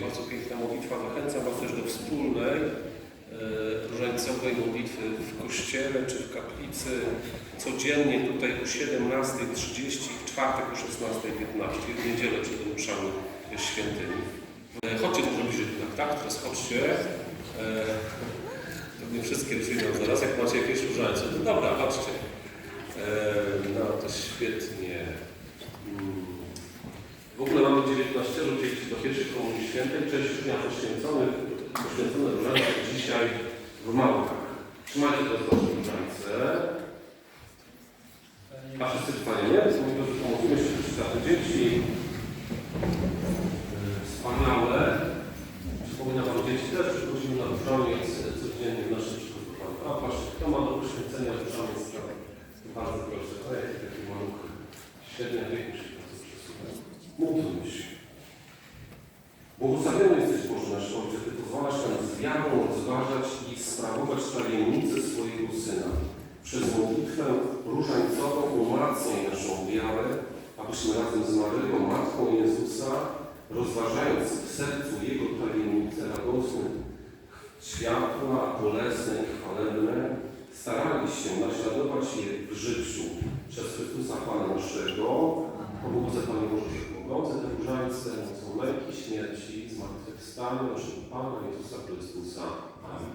Bardzo piękna modlitwa. Zachęcam Was też do wspólnej e, różańcowej modlitwy w kościele czy w kaplicy codziennie tutaj o 17.30, w czwartek o 16.15, w niedzielę przed mszami świętymi. E, Chodźcie może bliżej tak, tak? Teraz chodźcie. Pewnie wszystkie przyjdą zaraz, jak macie jakieś różańce. No dobra, chodźcie. E, No to świetnie. Mamy 19 dzieci do pierwszej Komunii Świętej. Część już miała poświęcone, poświęcone różańce dzisiaj w Małkach. Trzymajcie teraz wasze różańce. A wszyscy nie? To mówię, że pomogimy się przeczytać. Dzieci e, wspaniałe. Przypominam wam dzieci też przychodzimy na różaniec codziennie w naszym przygotowaniu. A właśnie, kto ma do poświęcenia różaniec, to bardzo proszę. To jaki taki maluchy. Średnia wieku się bardzo przesuwa. Módlmy się. Błogosławiony jesteś Boże nasz Ojcze, Ty pozwalasz nam z wiarą rozważać i sprawować tajemnicę swojego Syna. Przez modlitwę różańcową umacnij naszą wiarę, abyśmy razem z Maryją, Matką Jezusa, rozważając w sercu Jego tajemnice radosne, światła, bolesne i chwalebne, starali się naśladować je w życiu przez Chrystusa Pana naszego, Pomódze Panie Boże Wszechmogący, te różańce mocą męki, śmierci, zmartwychwstania naszego Pana Jezusa Chrystusa. Amen.